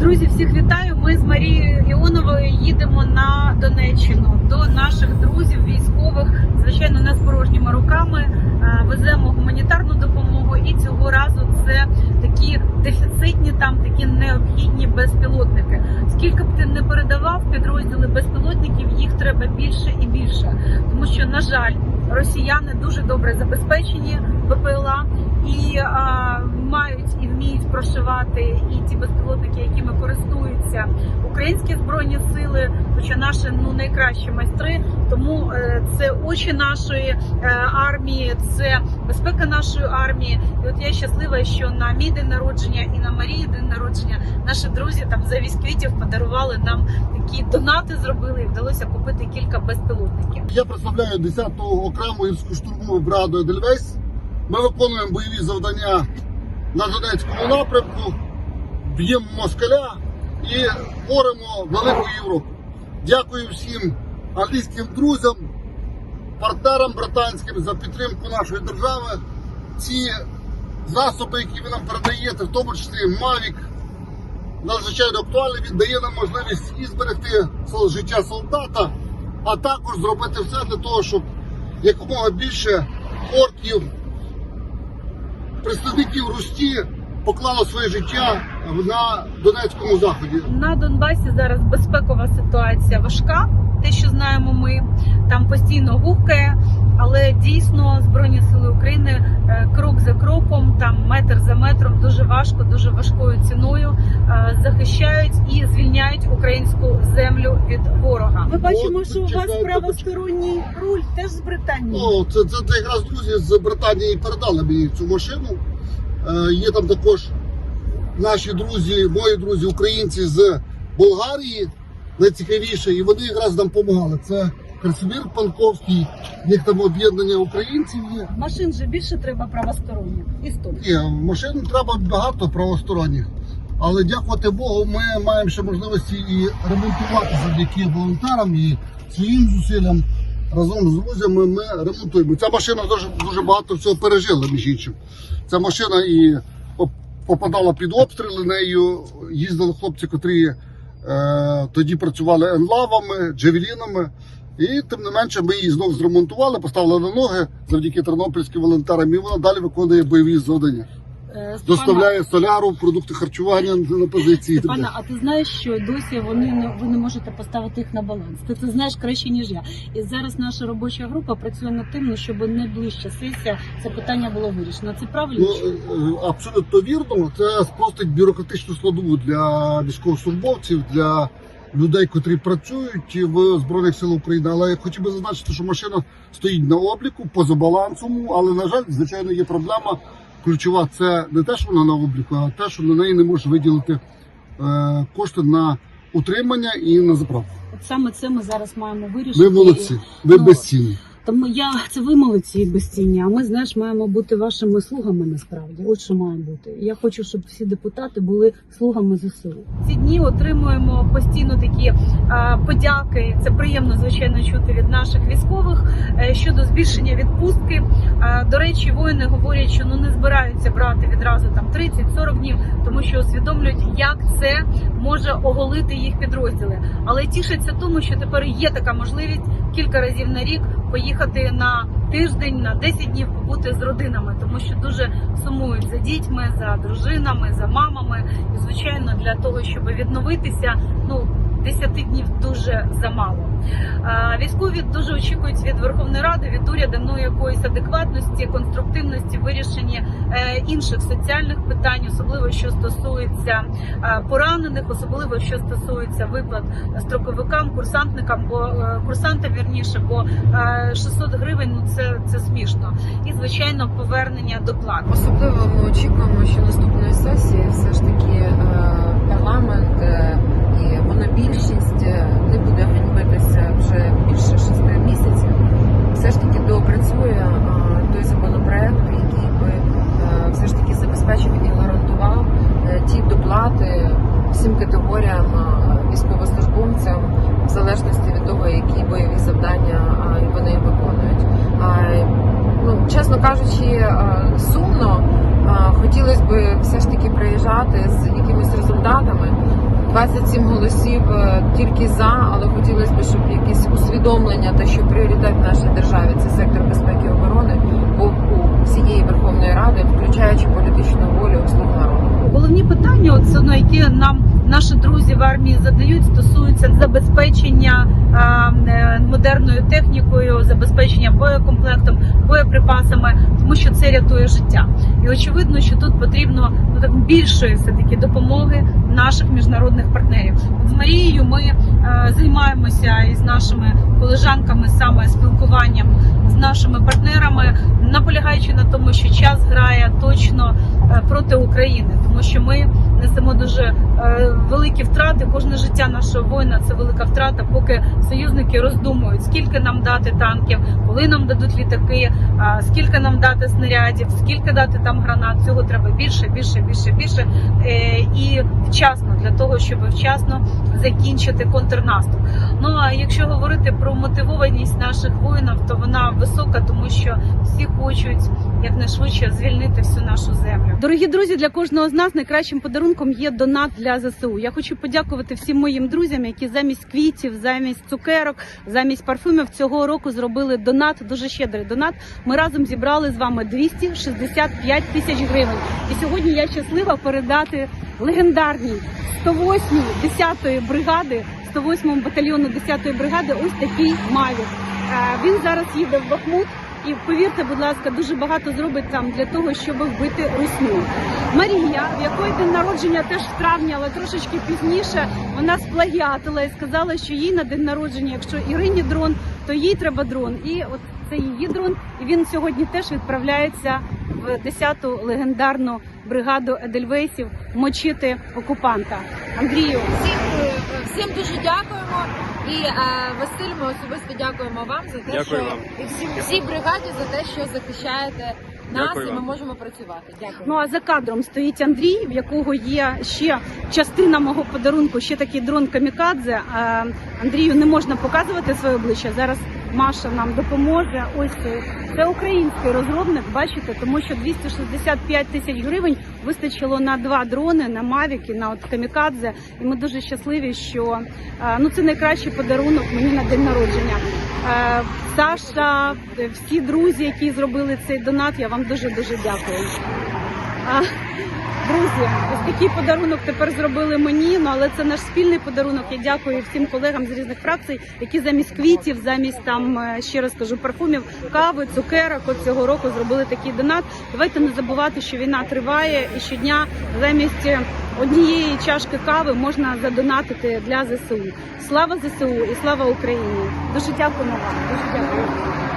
Друзі, всіх вітаю. Ми з Марією Іоновою їдемо на Донеччину до наших друзів, військових. Звичайно, не з порожніми руками. Е, Веземо гуманітарну допомогу, і цього разу це такі дефіцитні, там такі необхідні безпілотники. Скільки б ти не передавав підрозділи безпілотників, їх треба більше і більше, тому що на жаль, росіяни дуже добре забезпечені БПЛА і а, мають і вміють прошивати і ті безпілотники, якими користуються українські збройні сили, хоча наші ну найкращі майстри. Тому е, це очі нашої е, армії, це безпека нашої армії. І от я щаслива, що на мій день народження і на Марії день народження наші друзі там за квітів подарували нам такі донати, зробили і вдалося купити кілька безпілотників. Я представляю 10-ту окрему гірську штурмову бригаду Едельвейс. Ми виконуємо бойові завдання на Донецькому напрямку, б'ємо москаля і боремо велику Європу. Дякую всім англійським друзям, партнерам британським за підтримку нашої держави. Ці засоби, які ви нам передаєте, в тому числі Mavic, надзвичайно актуальний. Він дає нам можливість і зберегти життя солдата, а також зробити все для того, щоб якомога більше орків, представників Русті поклало своє життя на Донецькому заході. На Донбасі зараз безпекова ситуація важка. Те, що знаємо, ми там постійно гухкає, але дійсно збройні сили України е, крок за кроком, там метр за метром, дуже важко, дуже важкою ціною е, захищають і звільняють українську землю від ворога. Ми бачимо, що у вас правосторонній руль теж з Британії. Ну, це, це, це якраз друзі з Британії передали мені цю машину. Е, є там також наші друзі, мої друзі, українці з Болгарії, найцікавіше, і вони якраз нам допомагали. Це Красимір Панковський, них там об'єднання українців є. Машин же більше треба правосторонніх. І стоп. Ні, машин треба багато правосторонніх. Але дякувати Богу, ми маємо ще можливості і ремонтувати завдяки волонтерам і своїм зусиллям. Разом з друзями ми ремонтуємо. Ця машина дуже, дуже багато всього пережила, між іншим. Ця машина і попадала під обстріли нею. Їздили хлопці, котрі е, тоді працювали енлавами, джевелінами. І тим не менше ми її знову зремонтували, поставили на ноги завдяки тернопільським волонтерам. І вона далі виконує бойові завдання. Е, Степана, Доставляє соляру, продукти харчування на позиції. Степана, а ти знаєш, що досі вони не ви не можете поставити їх на баланс. Ти це знаєш краще ніж я. І зараз наша робоча група працює над тим, ну, щоб найближча сесія це питання було вирішено. Це правильно? Ну, е, е, абсолютно вірно. Це спростить бюрократичну складову для військовослужбовців, для людей, котрі працюють в збройних силах України. Але я хотів би зазначити, що машина стоїть на обліку поза балансом, але на жаль, звичайно, є проблема. Ключова це не те, що вона на обліку, а те, що на неї не можеш виділити е, кошти на утримання і на заправку. От саме це ми зараз маємо вирішити. Ви молодці, ви Ну, безцінні. Тому я це ви молодці і безцінні, а ми знаєш, маємо бути вашими слугами насправді. От що має бути. Я хочу, щоб всі депутати були слугами ЗСУ. Ці дні отримуємо постійно такі а, подяки. Це приємно звичайно чути від наших військових е, щодо збільшення відпустки. А, до речі, воїни говорять, що ну не збираються брати відразу там 30-40 днів, тому що усвідомлюють, як це може оголити їх підрозділи. Але тішаться тому, що тепер є така можливість кілька разів на рік поїхати на тиждень, на 10 днів побути з родинами, тому що дуже сумують за дітьми, за дружинами, за мамами. І звичайно, для того, щоб відновитися, ну 10 днів дуже замало. Військові дуже очікують від Верховної Ради, від уряду ну якоїсь адекватності, конструктивності в вирішенні е, інших соціальних питань, особливо що стосується е, поранених, особливо що стосується виплат строковикам, курсантникам, бо е, курсантам вірніше, бо е, 600 гривень ну це, це смішно. І звичайно, повернення до плат. Особливо ми очікуємо, що наступної сесії все ж таки парламент і монобільшість е, не буде ганьбитися вже більше шести місяців. Все ж таки доопрацює е, той законопроект, який би е, все ж таки забезпечив і гарантував ті доплати всім категоріям військовослужбовцям в залежності від того, які бойові завдання вони виконують. Ну, чесно кажучи, сумно. Хотілося б все ж таки приїжджати з якимись результатами, 27 голосів е, тільки за, але хотілося б, щоб якісь усвідомлення, те, що пріоритет в нашій державі це сектор безпеки і оборони, був у всієї Верховної Ради, включаючи політичну волю слуг народу. Головні питання, от, на які нам наші друзі в армії задають, стосуються забезпечення е, модерною технікою, забезпечення боєкомплектом, боєприпасами, тому що це рятує життя. І очевидно, що тут потрібно ну так більшої все таки допомоги наших міжнародних партнерів. З Марією ми е, займаємося із нашими колежанками саме спілкуванням з нашими партнерами, наполягаючи на тому, що час грає точно е, проти України, тому що ми несемо дуже е, великі втрати. Кожне життя нашого воїна це велика втрата, поки союзники роздумують, скільки нам дати танків, коли нам дадуть літаки, а, скільки нам дати снарядів, скільки дати там гранат. Цього треба більше, більше, більше, більше Е, і вчасно для того, щоб вчасно закінчити контрнаступ. Ну а якщо говорити про мотивованість наших воїнів, то вона висока, тому що всі хочуть якнайшвидше звільнити всю нашу землю. Дорогі друзі, для кожного з нас найкращим подарунком є донат для ЗСУ. Я хочу подякувати всім моїм друзям, які замість квітів, замість цукерок, замість парфумів цього року зробили донат. Дуже щедрий донат. Ми разом зібрали з вами 265 тисяч гривень. І сьогодні я щаслива передати легендарній 108 10-ї бригади, 108 батальйону 10-ї бригади. Ось такий Мавік. Е, Він зараз їде в Бахмут. І повірте, будь ласка, дуже багато зробить там для того, щоб вбити русню. Марія, в якої день народження теж в травні, але трошечки пізніше, вона сплагіатила і сказала, що їй на день народження, якщо Ірині дрон, то їй треба дрон. І от це її дрон. І він сьогодні теж відправляється в 10-ту легендарну бригаду Едельвейсів мочити окупанта. Андрію, Всім, е, всім дуже дякуємо. І е, Василь, ми особисто дякуємо вам за те, Дякую що вам. і всім всій бригаді за те, що захищаєте нас, Дякую і ми вам. можемо працювати. Дякую. Ну а за кадром стоїть Андрій, в якого є ще частина мого подарунку, ще такий дрон камікадзе. Андрію не можна показувати своє обличчя. Зараз Маша нам допоможе. Ось це, український розробник. Бачите, тому що 265 тисяч гривень вистачило на два дрони, на Mavic і на от камікадзе. І ми дуже щасливі, що е, ну це найкращий подарунок мені на день народження. Е, Саша, всі друзі, які зробили цей донат, я вам дуже дуже дякую. А, друзі, ось такий подарунок тепер зробили мені. Ну але це наш спільний подарунок. Я дякую всім колегам з різних фракцій, які замість квітів, замість там е, ще раз кажу, парфумів, кави, цукерок от цього року зробили такий донат. Давайте не забувати, що війна триває, і щодня замість однієї чашки кави можна задонатити для ЗСУ. Слава ЗСУ і слава Україні! Дуже дякуємо вам. Дуже дякую.